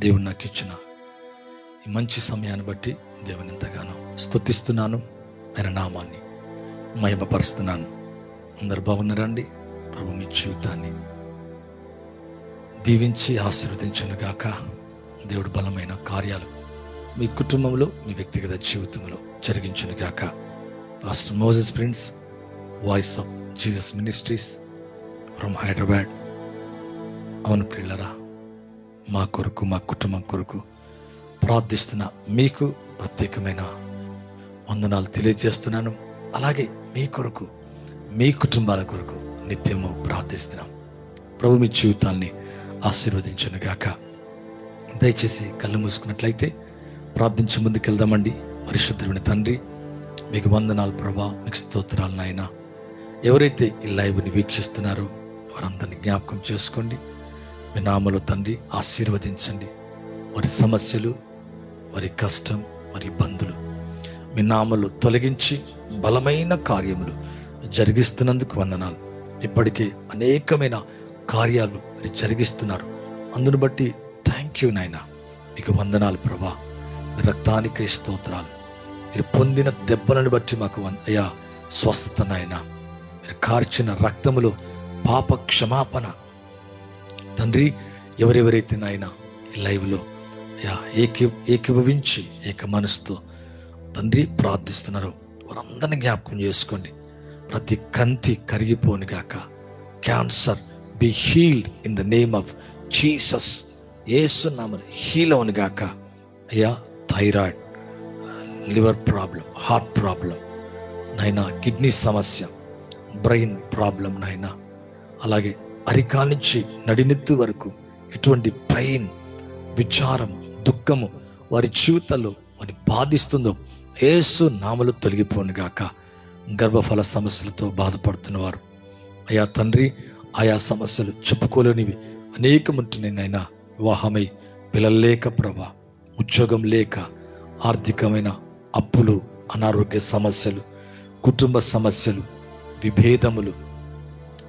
దేవుడు నాకు ఇచ్చిన ఈ మంచి సమయాన్ని బట్టి దేవుని ఎంతగానో స్తుతిస్తున్నాను. ఆయన నామాన్ని మహిమపరుస్తున్నాను. అందరు బాగున్నారండి ప్రభు మీ జీవితాన్ని దీవించి ఆశీర్వదించను గాక. దేవుడు బలమైన కార్యాలు మీ కుటుంబంలో మీ వ్యక్తిగత జీవితంలో జరిగించను గాక. Pastor Moses prince voice of Jesus ministries from Hyderabad అవును పిల్లరా మా కొరకు మా కుటుంబం కొరకు ప్రార్థిస్తున్న మీకు ప్రత్యేకమైన వందనాలు తెలియజేస్తున్నాను. అలాగే మీ కొరకు మీ కుటుంబాల కొరకు నిత్యము ప్రార్థిస్తున్నాం. ప్రభు మీ జీవితాన్ని ఆశీర్వదించను గాక. దయచేసి కళ్ళు మూసుకున్నట్లయితే ప్రార్థించి ముందుకెళ్దామండి. పరిశుద్ధుని తండ్రి మీకు వందనాలు ప్రభా మీకు స్తోత్రాలు నాయన. ఎవరైతే ఈ లైవ్ని వీక్షిస్తున్నారో వారందరినీ జ్ఞాపకం చేసుకోండి. మీ నామలో తండ్రి ఆశీర్వదించండి. వారి సమస్యలు వారి కష్టం వారి ఇబ్బందులు మీ నామలు తొలగించి బలమైన కార్యములు జరిగిస్తున్నందుకు వందనాలు. ఇప్పటికే అనేకమైన కార్యాలు మీరు జరిగిస్తున్నారు. అందును బట్టి థ్యాంక్ యూ నాయన. మీకు వందనాలు ప్రభా. రక్తానికి స్తోత్రాలు. మీరు పొందిన దెబ్బలను బట్టి మాకు అయ్యా స్వస్థత నాయన. మీరు కార్చిన రక్తములో పాప క్షమాపణ తండ్రి ఎవరెవరైతే నాయన ఈ లైవ్లో యా ఏకీ ఏకీభవించి ఏక మనసుతో తండ్రి ప్రార్థిస్తున్నారో. వారందరిని జ్ఞాపకం చేసుకోండి. ప్రతి కంతి కరిగిపోని గాక. Cancer be healed in the name of Jesus. ఏసు నామని హీల్ అవును గాక. అయ్యా thyroid liver problem heart problem నైనా కిడ్నీ సమస్య బ్రెయిన్ ప్రాబ్లం నైనా అలాగే అరికాల నుంచి నడినెత్తు వరకు ఎటువంటి పెయిన్ విచారము దుఃఖము వారి జీవితాల్లో వారిని బాధిస్తుందో ఏసు నామలు తొలగిపోను గాక. గర్భఫల సమస్యలతో బాధపడుతున్నవారు. అయా తండ్రి ఆయా సమస్యలు చెప్పుకోలేనివి అనేకముంటున్నాయినైనా వివాహమై పిల్లలు లేక ప్రభా ఉద్యోగం లేక ఆర్థికమైన అప్పులు అనారోగ్య సమస్యలు కుటుంబ సమస్యలు విభేదములు.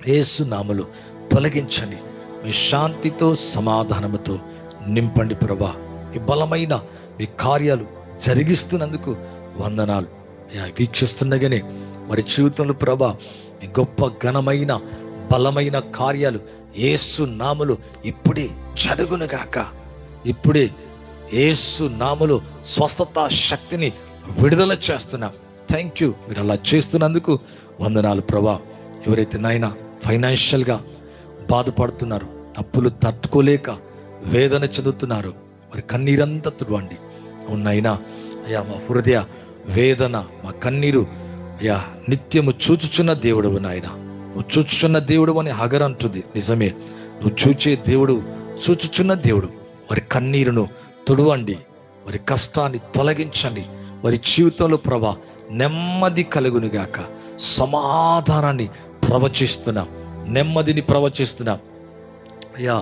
ఏసు నామలు తొలగించండి. మీ శాంతితో సమాధానముతో నింపండి ప్రభా. ఈ బలమైన మీ కార్యాలు జరిగిస్తున్నందుకు వందనాలు. వీక్షిస్తుండగానే మరి జీవితంలో ప్రభా గొప్ప ఘనమైన బలమైన కార్యాలు ఏసు నామలు ఇప్పుడే జరుగునుగాక ఇప్పుడే ఏసు నామలు స్వస్థత శక్తిని విడుదల చేస్తున్నా. థ్యాంక్ యూ మీరు అలా చేస్తున్నందుకు వందనాలు ప్రభా. ఎవరైతే నాయన ఫైనాన్షియల్గా బాధపడుతున్నారు. అప్పులు తట్టుకోలేక వేదన చెందుతున్నారు. మరి కన్నీరంతా తుడవండి. అవునైనా అయ్యా మా హృదయ వేదన మా కన్నీరు అయ్యా నిత్యము చూచుచున్న దేవుడు నాయన. నువ్వు చూచుచున్న దేవుడు అని హగర్ అంటుంది. నిజమే నువ్వు చూచే దేవుడు చూచుచున్న దేవుడు. వారి కన్నీరును తుడవండి. వారి కష్టాన్ని తొలగించండి. వారి జీవితంలో ప్రభా నెమ్మది కలుగునుగాక. సమాధానాన్ని ప్రవచిస్తున్నాం. నెమ్మదిని ప్రవచిస్తున్నాం. అయ్యా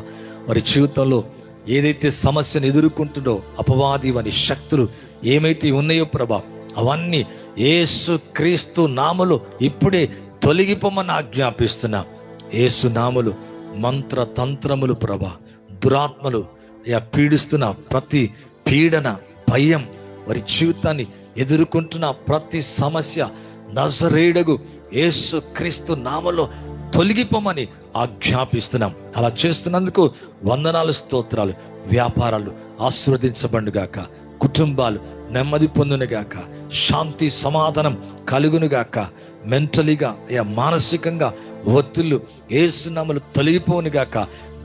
వారి జీవితంలో ఏదైతే సమస్యను ఎదుర్కొంటుందో అపవాది వారి శక్తులు ఏమైతే ఉన్నాయో ప్రభా అవన్నీ ఏసు క్రీస్తు నామలు ఇప్పుడే తొలగిపోమని ఆజ్ఞాపిస్తున్నా. ఏసు నామలు మంత్ర తంత్రములు ప్రభా దురాత్మలు అయ్యా పీడిస్తున్న ప్రతి పీడన భయం వారి జీవితాన్ని ఎదుర్కొంటున్న ప్రతి సమస్య నజరేడగు ఏసు క్రీస్తు నామలో తొలగిపోమని ఆజ్ఞాపిస్తున్నాం. అలా చేస్తున్నందుకు వందనాలు స్తోత్రాలు వ్యాపారాలు ఆశీర్వదించబండుగాక కుటుంబాలు నెమ్మది పొందునుగాక. శాంతి సమాధానం కలుగునుగాక. మెంటలీగా అయ్యా మానసికంగా ఒత్తిళ్ళు ఏసునామలు తొలగిపోనుగాక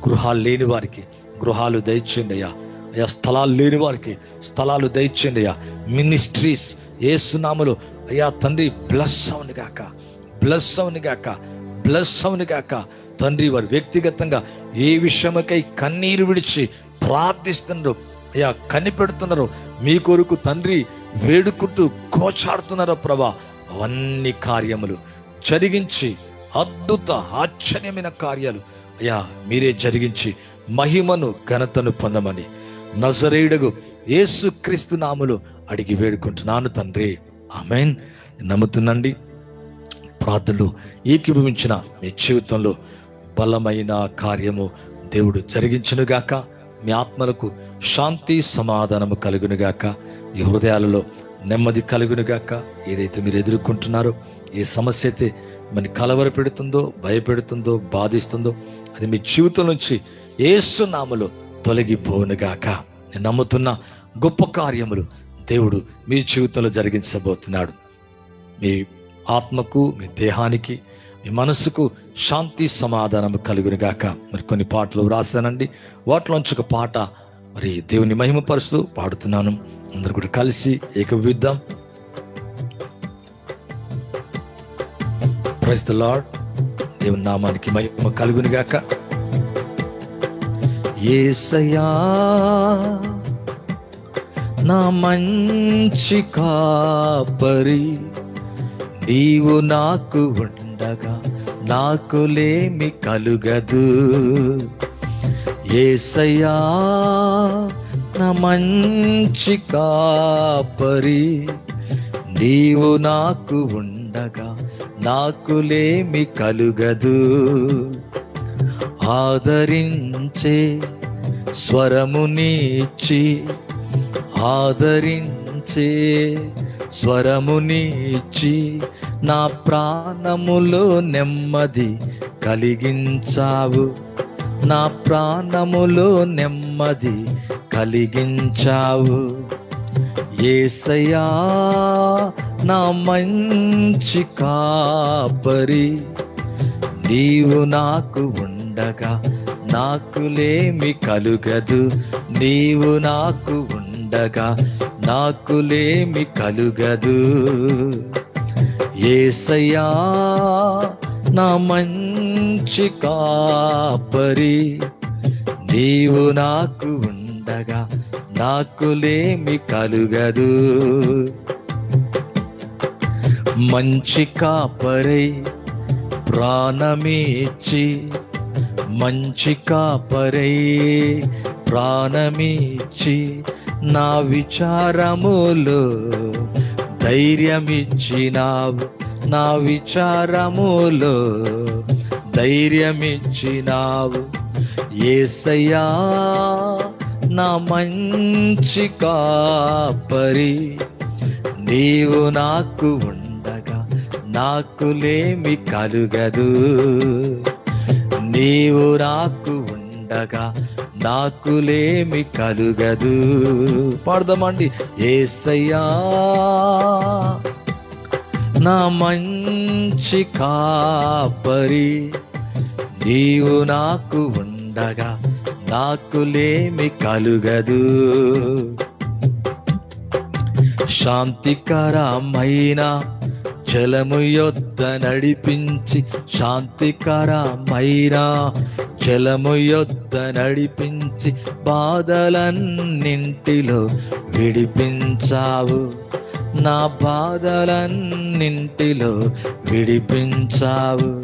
గృహాలు లేని వారికి గృహాలు దయచేయండి అయ్యా. అయ్యా స్థలాలు లేని వారికి స్థలాలు దయచేయండి అయ్యా. మినిస్ట్రీస్ ఏసునామలు అయ్యా తండ్రి బ్లస్ అవునుగాక. బ్లస్ అవునుగాక. బ్లెస్ అవును కాక తండ్రి వారు వ్యక్తిగతంగా ఏ విషయమకై కన్నీరు విడిచి ప్రార్థిస్తున్నారు అయ్యా కనిపెడుతున్నారు మీ కొరకు తండ్రి వేడుకుంటూ కోచాడుతున్నారో ప్రభా. అవన్నీ కార్యములు జరిగించి అద్భుత ఆశ్చర్యమైన కార్యాలు అయ్యా మీరే జరిగించి మహిమను ఘనతను పొందమని నజరేయుడగు యేసు క్రీస్తు నాములు అడిగి వేడుకుంటున్నాను తండ్రి. ఆమెన్. నమ్ముతుందండి ప్రార్థనలు ఏకీభవించిన మీ జీవితంలో బలమైన కార్యము దేవుడు జరిగించునుగాక. మీ ఆత్మలకు శాంతి సమాధానము కలుగునుగాక. ఈ హృదయాలలో నెమ్మది కలుగునుగాక. ఏదైతే మీరు ఎదుర్కొంటున్నారో ఏ సమస్య అయితే మన కలవర పెడుతుందో భయపెడుతుందో బాధిస్తుందో అది మీ జీవితం నుంచి ఏసునామలో తొలగిపోనుగాక. నేను నమ్ముతున్న గొప్ప కార్యములు దేవుడు మీ జీవితంలో జరిగించబోతున్నాడు. మీ ఆత్మకు మీ దేహానికి మీ మనసుకు శాంతి సమాధానం కలుగునిగాక. మరి కొన్ని పాటలు వ్రాసానండి. వాటిలోంచి ఒక పాట మరి దేవుని మహిమపరుస్తూ పాడుతున్నాను. అందరు కూడా కలిసి ఏకవిద్దాం ప్రైస్ ద లార్డ్ దేవుని నామానికి మహిమ కలుగునిగాక. ఏసయా నా మంచి కాపరి నీవు నాకు ఉండగా నాకులేమి కలుగదు. ఏసయ్యా నా మంచి కాపరి నీవు నాకు ఉండగా నాకులేమి కలుగదు. ఆదరించే స్వరమునిచ్చి ఆదరించే స్వరమునిచ్చి నా ప్రాణములో నెమ్మది కలిగించావు. నా ప్రాణములో నెమ్మది కలిగించావు. ఏసయా నా మంచి కాపరి నీవు నాకు ఉండగా నాకులేమి కలుగదు. నీవు నాకు ఉండగా నాకులేమి కలుగదు. ఏసయ్యా నా మంచి కాపరి నీవు నాకు ఉండగా నాకులేమి కలుగదు. మంచి కాపరై ప్రాణమిచ్చి మంచి కాపరై ప్రాణమిచ్చి నా విచారములో ధైర్యమిచ్చినావు. నా విచారములు ధైర్యమిచ్చినావు. ఏసయ్యా నా మంచి కాపరి నీవు నాకు ఉండగా నాకు లేమి కలుగదు. నీవు నాకు ఉండగా నాకులేమి కలుగదు. పాడదామండి. ఏసయ్యా నా మంచి కాపరి నీవు నాకు ఉండగా నాకులేమి కలుగదు. శాంతికరమైన జలము యొద్ద నడిపించి శాంతికరమైన జలము యొద్ద నడిపించి బాధలన్నింటిలో విడిపించావు. నా బాధలన్నింటిలో విడిపించావు.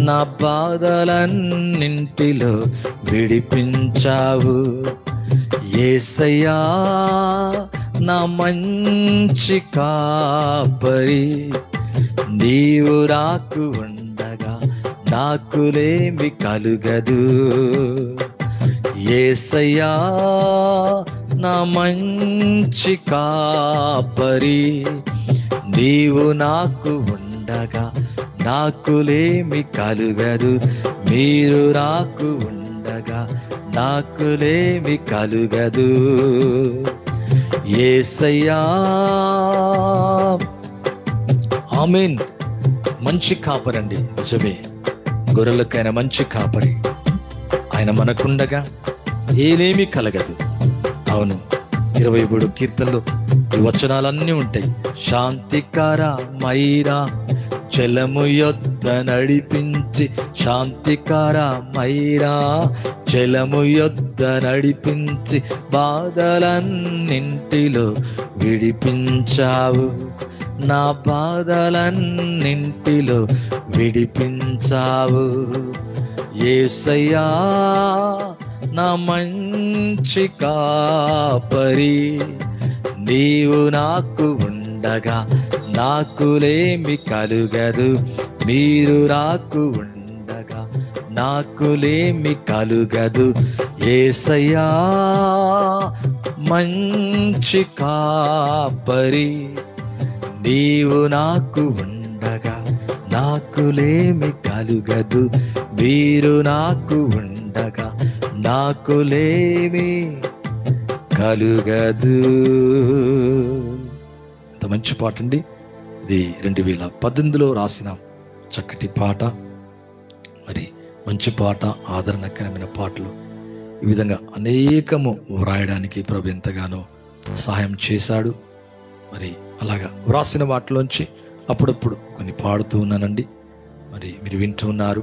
నా బాధలన్నింటిలో విడిపించావు. ఏసయ్యా నా మంచి కాపరి నీవు రాకు ఉండగా నాకులేమి కలుగదు. ఏసయ్యా నా మంచి కాపరి నీవు నాకు ఉండగా నాకులేమి కలుగదు. మీరు నాకు ఉండగా నాకులేమి కలుగదు. ఏసయ్యా ఆమెన్. మంచి కాపరండి నిజమే. గొర్రెలకైన మంచి కాపరి. ఆయన మనకుండగా ఏనేమి కలగదు. అవును ఇరవై మూడు కీర్తనలు ఈ వచనాలన్నీ ఉంటాయి. శాంతికార మైరా జలము యొద్ద నడిపించి శాంతికార మైరా. జలము యొద్ద నడిపించి బాధలన్నింటిలో విడిపించావు. నా బాధలన్నింటిలో విడిపించావు. ఏసయ్యా నా మంచి కాపరి నీవు నాకు ఉండగా నాకులేమి కలుగదు మీరు రాకు ఉండగా. నాకులేమి కలుగదు ఏసయ్యా మంచి కాపరి. నీవు నాకు ఉండగా నాకులేమి కలుగదు మీరు నాకు ఉండగా. నాకులేమి కలుగదు. అంత మంచి పాట అండి ఇది రెండు వేల పద్దెనిమిదిలో రాసిన చక్కటి పాట మరి మంచి పాట ఆదరణకరమైన పాటలు ఈ విధంగా అనేకము వ్రాయడానికి ప్రభు ఎంతగానో సహాయం చేశాడు. మరి అలాగా వ్రాసిన వాటిలోంచి అప్పుడప్పుడు కొన్ని పాడుతూ ఉన్నానండి. మరి మీరు వింటూ ఉన్నారు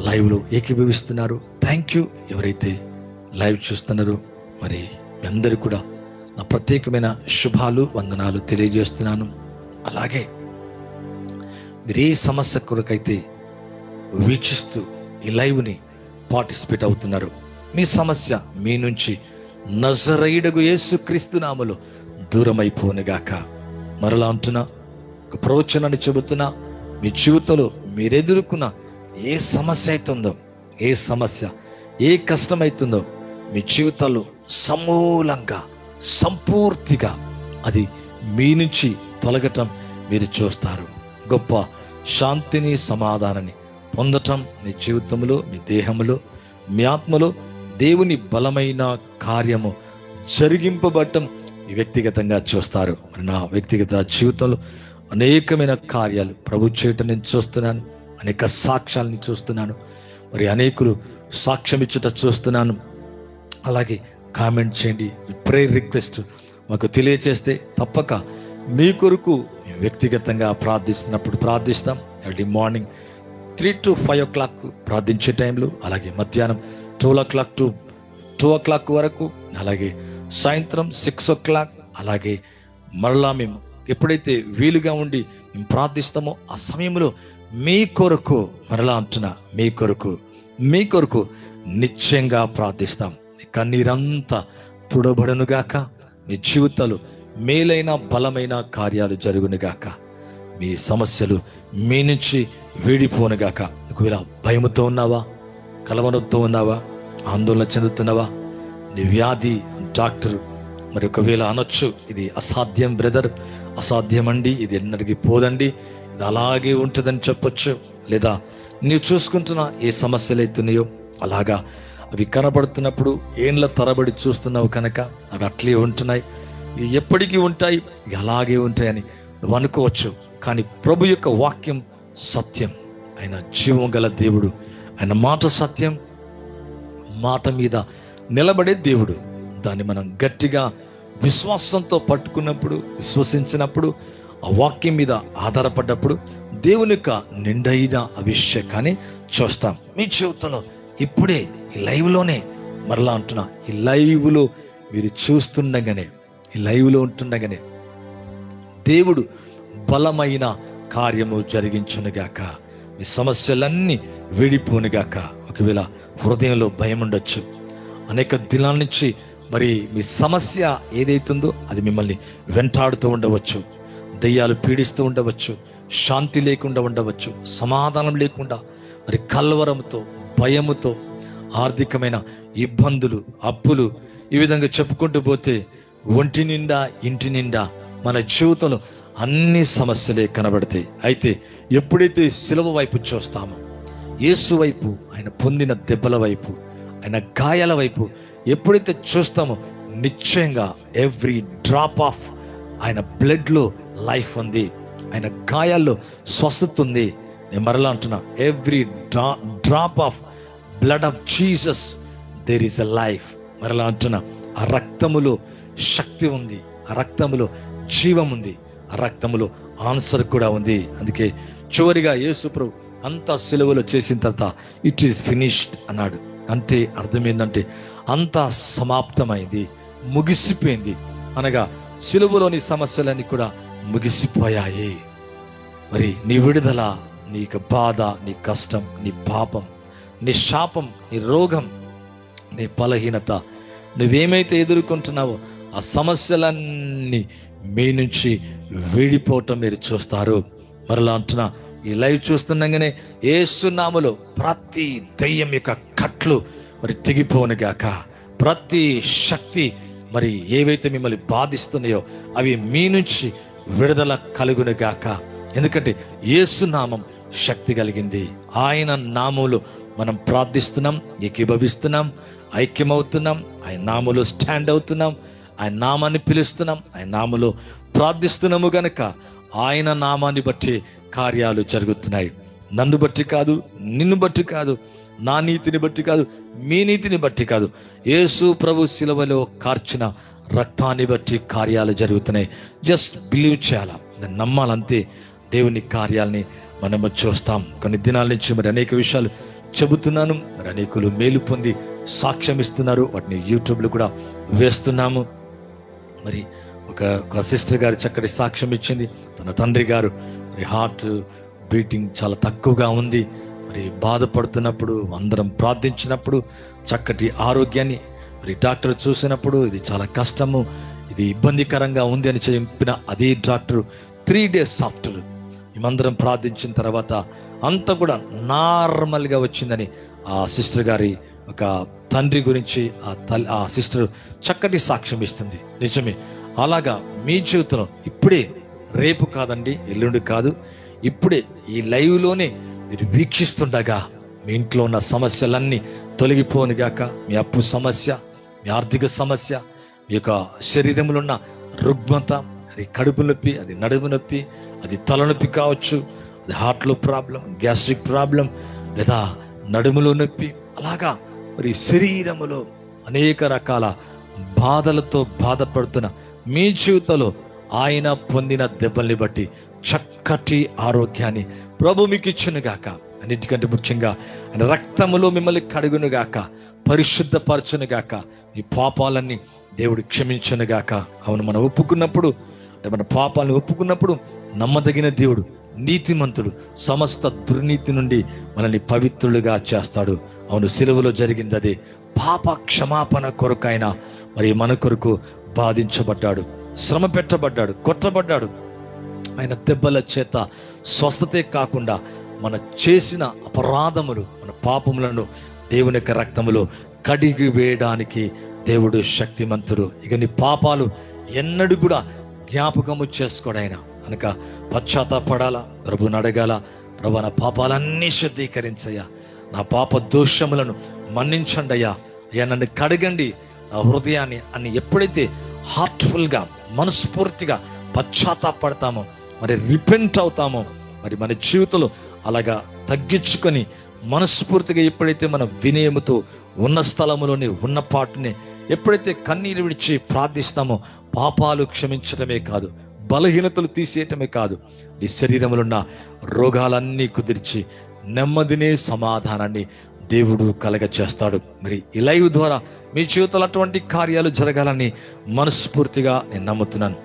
లైవ్లో ఏకీభవిస్తున్నారు. Thank you. ఎవరైతే లైవ్ చూస్తున్నారో మరి మీ అందరూ కూడా నా ప్రత్యేకమైన శుభాలు వందనాలు తెలియజేస్తున్నాను. అలాగే మీరు ఏ సమస్య కొరకైతే వీక్షిస్తూ ఈ లైవ్ని పార్టిసిపేట్ అవుతున్నారు. మీ సమస్య మీ నుంచి నజరైడగు యేసుక్రీస్తు నామలో దూరమైపోనుగాక. మరలా అంటున్నా ఒక ప్రవచనాన్ని చెబుతున్నా మీ జీవితంలో మీరెదుర్కొన్న ఏ సమస్య అవుతుందో ఏ సమస్య ఏ కష్టమవుతుందో మీ జీవితాల్లో సమూలంగా సంపూర్తిగా అది మీ నుంచి తొలగటం మీరు చూస్తారు. గొప్ప శాంతిని సమాధానాన్ని పొందటం మీ జీవితంలో మీ దేహంలో మీ ఆత్మలో దేవుని బలమైన కార్యము జరిగింపబడటం వ్యక్తిగతంగా చూస్తారు. మరి నా వ్యక్తిగత జీవితంలో అనేకమైన కార్యాలు ప్రభు చేయటం నేను చూస్తున్నాను. అనేక సాక్ష్యాలని చూస్తున్నాను. మరి అనేకులు సాక్ష్యం ఇచ్చుట చూస్తున్నాను. అలాగే కామెంట్ చేయండి. ప్రేయర్ రిక్వెస్ట్ మాకు తెలియచేస్తే తప్పక మీ కొరకు మేము వ్యక్తిగతంగా ప్రార్థిస్తున్నప్పుడు ప్రార్థిస్తాం. Early morning three to five o'clock ప్రార్థించే టైంలో అలాగే మధ్యాహ్నం twelve o'clock to two o'clock వరకు అలాగే సాయంత్రం సిక్స్ ఓ క్లాక్ అలాగే మరలా మేము ఎప్పుడైతే వీలుగా ఉండి మేము ప్రార్థిస్తామో ఆ సమయంలో మీ కొరకు మరలా అంటున్నా మీ కొరకు మీ కొరకు నిశ్చయంగా ప్రార్థిస్తాం. కన్నీరంతా తుడబడనుగాక మీ జీవితాలు మేలైన బలమైన కార్యాలు జరుగునుగాక. మీ సమస్యలు మీ నుంచి వీడిపోనుగాక. ఒకవేళ భయముతో ఉన్నావా? కలవరంతో ఉన్నావా? ఆందోళన చెందుతున్నావా? నీ వ్యాధి డాక్టర్ మరి ఒకవేళ అనొచ్చు ఇది అసాధ్యం బ్రదర్ అసాధ్యం అండి ఇది ఎన్నటికి పోదండి ఇది అలాగే ఉంటుందని చెప్పొచ్చు. లేదా నీవు చూసుకుంటున్న ఏ సమస్యలు అవుతున్నాయో అలాగా అవి కనబడుతున్నప్పుడు ఏండ్ల తరబడి చూస్తున్నావు కనుక అవి అట్లే ఉంటున్నాయి. ఎప్పటికీ ఉంటాయి ఎలాగే అలాగే ఉంటాయని నువ్వు అనుకోవచ్చు. కానీ ప్రభు యొక్క వాక్యం సత్యం. ఆయన జీవం గల దేవుడు. ఆయన మాట సత్యం. మాట మీద నిలబడే దేవుడు. దాన్ని మనం గట్టిగా విశ్వాసంతో పట్టుకున్నప్పుడు విశ్వసించినప్పుడు ఆ వాక్యం మీద ఆధారపడ్డప్పుడు దేవుని యొక్క నిండైన అభిషేకాన్ని చూస్తాం. మీ జీవితంలో ఇప్పుడే ఈ లైవ్లోనే మరలా అంటున్నా ఈ లైవ్లో మీరు చూస్తుండగానే ఈ లైవ్లో ఉంటుండగానే దేవుడు బలమైన కార్యము జరిగించునుగాక మీ సమస్యలన్నీ విడిపోనుగాక ఒకవేళ హృదయంలో భయం ఉండొచ్చు. అనేక దినాల నుంచి మరి మీ సమస్య ఏదైతుందో అది మిమ్మల్ని వెంటాడుతూ ఉండవచ్చు. దయ్యాలు పీడిస్తూ ఉండవచ్చు. శాంతి లేకుండా ఉండవచ్చు. సమాధానం లేకుండా మరి కల్వరంతో భయముతో ఆర్థికమైన ఇబ్బందులు అప్పులు ఈ విధంగా చెప్పుకుంటూ పోతే ఒంటి నిండా ఇంటి నిండా మన జీవితంలో అన్ని సమస్యలే కనబడతాయి. అయితే ఎప్పుడైతే సిలువ వైపు చూస్తామో యేసు వైపు ఆయన పొందిన దెబ్బల వైపు ఆయన గాయాల వైపు ఎప్పుడైతే చూస్తామో నిశ్చయంగా ఎవ్రీ డ్రాప్ ఆఫ్ ఆయన బ్లడ్లో లైఫ్ ఉంది. ఆయన గాయాల్లో స్వస్థత ఉంది. నేను మరలా అంటున్నా every dra drop of blood of Jesus there is a life. మరలా అంటున్నా ఆ రక్తములో శక్తి ఉంది. ఆ రక్తములో జీవం ఉంది. ఆ రక్తములో ఆన్సర్ కూడా ఉంది. అందుకే చివరిగా యేసుప్రభు అంతా సెలవులో చేసిన తర్వాత ఇట్ ఈస్ ఫినిష్డ్ అన్నాడు. అంటే అర్థం ఏంటంటే అంతా సమాప్తమైంది. ముగిసిపోయింది. అనగా సిలువలోని సమస్యలన్నీ కూడా ముగిసిపోయాయి. మరి నీ విడుదల నీ యొక్క బాధ నీ కష్టం నీ పాపం నీ శాపం నీ రోగం నీ బలహీనత నువ్వేమైతే ఎదుర్కొంటున్నావో ఆ సమస్యలన్నీ మీ నుంచి వీడిపోవటం మీరు చూస్తారు. మరలా అంటున్నా ఈ లైవ్ చూస్తుండగానే ఏసునామలో ప్రతి దయ్యం యొక్క కట్లు మరి తెగిపోనుగాక ప్రతి శక్తి మరి ఏవైతే మిమ్మల్ని బాధిస్తున్నాయో అవి మీ నుంచి విడుదల కలుగును గాక. ఎందుకంటే ఏసునామం శక్తి కలిగింది. ఆయన నామంలో మనం ప్రార్థిస్తున్నాం ఏకీభవిస్తున్నాం ఐక్యమవుతున్నాం ఆయన నామంలో స్టాండ్ అవుతున్నాం. ఆయన నామాన్ని పిలుస్తున్నాం. ఆయన నామలో ప్రార్థిస్తున్నాము గనక ఆయన నామాన్ని బట్టి కార్యాలు జరుగుతున్నాయి. నన్ను బట్టి కాదు నిన్ను బట్టి కాదు నా నీతిని బట్టి కాదు మీ నీతిని బట్టి కాదు. యేసు ప్రభు శిలవలో కార్చిన రక్తాన్ని బట్టి కార్యాలు జరుగుతున్నాయి. జస్ట్ బిలీవ్ చేయాలా? దాన్ని నమ్మాలంతే దేవుని కార్యాలని మనము చూస్తాం. కొన్ని దినాల నుంచి మరి అనేక విషయాలు చెబుతున్నాను. మరి అనేకులు మేలు పొంది సాక్ష్యం ఇస్తున్నారు. వాటిని యూట్యూబ్లో కూడా వేస్తున్నాము. మరి ఒక ఒక సిస్టర్ గారు చక్కటి సాక్ష్యం ఇచ్చింది. తన తండ్రి గారు మరి హార్ట్ బీటింగ్ చాలా తక్కువగా ఉంది. మరి బాధపడుతున్నప్పుడు అందరం ప్రార్థించినప్పుడు చక్కటి ఆరోగ్యాన్ని మరి డాక్టర్ చూసినప్పుడు ఇది చాలా కష్టము ఇది ఇబ్బందికరంగా ఉంది అని చెప్పిన అదే డాక్టర్ త్రీ డేస్ ఆఫ్టర్. మేమందరం ప్రార్థించిన తర్వాత అంతా కూడా నార్మల్గా వచ్చిందని ఆ సిస్టర్ గారి ఒక తండ్రి గురించి ఆ తల్లి ఆ సిస్టర్ చక్కటి సాక్ష్యం ఇస్తుంది. నిజమే. అలాగా మీ జీవితంలో ఇప్పుడే రేపు కాదండి ఎల్లుండి కాదు. ఇప్పుడే ఈ లైవ్లోనే మీరు వీక్షిస్తుండగా మీ ఇంట్లో ఉన్న సమస్యలన్నీ తొలగిపోనుగాక మీ అప్పు సమస్య మీ ఆర్థిక సమస్య మీ యొక్క శరీరంలో ఉన్న రుగ్మత అది కడుపు నొప్పి అది నడుము నొప్పి అది తలనొప్పి కావచ్చు అది హార్ట్లో ప్రాబ్లం గ్యాస్ట్రిక్ ప్రాబ్లం లేదా నడుములో నొప్పి అలాగా మరి శరీరములో అనేక రకాల బాధలతో బాధపడుతున్న మీ జీవితంలో ఆయన పొందిన దెబ్బల్ని బట్టి చక్కటి ఆరోగ్యాన్ని ప్రభు మీకు ఇచ్చునుగాక అన్నిటికంటే ముఖ్యంగా ఆయన రక్తములో మిమ్మల్ని కడుగునుగాక పరిశుద్ధపరచునుగాక మీ పాపాలన్నీ దేవుడు క్షమించునుగాక అవును మనం ఒప్పుకున్నప్పుడు అంటే మన పాపాలను ఒప్పుకున్నప్పుడు నమ్మదగిన దేవుడు నీతిమంతుడు సమస్త దుర్నీతి నుండి మనల్ని పవిత్రులుగా చేస్తాడు. అవును సిలువలో జరిగింది అదే. పాప క్షమాపణ కొరకైన మరి మన కొరకు బాధించబడ్డాడు శ్రమ పెట్టబడ్డాడు కొట్టబడ్డాడు. ఆయన దెబ్బల చేత స్వస్థతే కాకుండా మన చేసిన అపరాధములు మన పాపములను దేవుని యొక్క రక్తములో కడిగి వేయడానికి దేవుడు శక్తిమంతుడు. ఇక నీ పాపాలు ఎన్నడూ కూడా జ్ఞాపకము చేసుకోడాయన కనుక పశ్చాత్తాపడాలా ప్రభుని అడగాల ప్రభు నా పాపాలన్నీ శుద్ధీకరించయ్యా. నా పాప దోషములను మన్నించండి అయ్యా అయ్యా నన్ను కడగండి. నా హృదయాన్ని అని ఎప్పుడైతే హార్ట్ఫుల్గా మనస్ఫూర్తిగా పశ్చాత్తాపడతామో మరి రిపెంట్ అవుతామో మరి మన జీవితంలో అలాగా తగ్గించుకొని మనస్ఫూర్తిగా ఎప్పుడైతే మన వినయముతో ఉన్న స్థలములోని ఉన్న పాటుని ఎప్పుడైతే కన్నీరు విడిచి ప్రార్థిస్తామో పాపాలు క్షమించడమే కాదు. బలహీనతలు తీసేయటమే కాదు నీ శరీరంలో ఉన్న రోగాలన్నీ కుదిర్చి నెమ్మదినే సమాధానాన్ని దేవుడు కలగ చేస్తాడు మరి ఈ లైవ్ ద్వారా మీ జీవితంలో అటువంటి కార్యాలు జరగాలని మనస్ఫూర్తిగా నేను నమ్ముతున్నాను.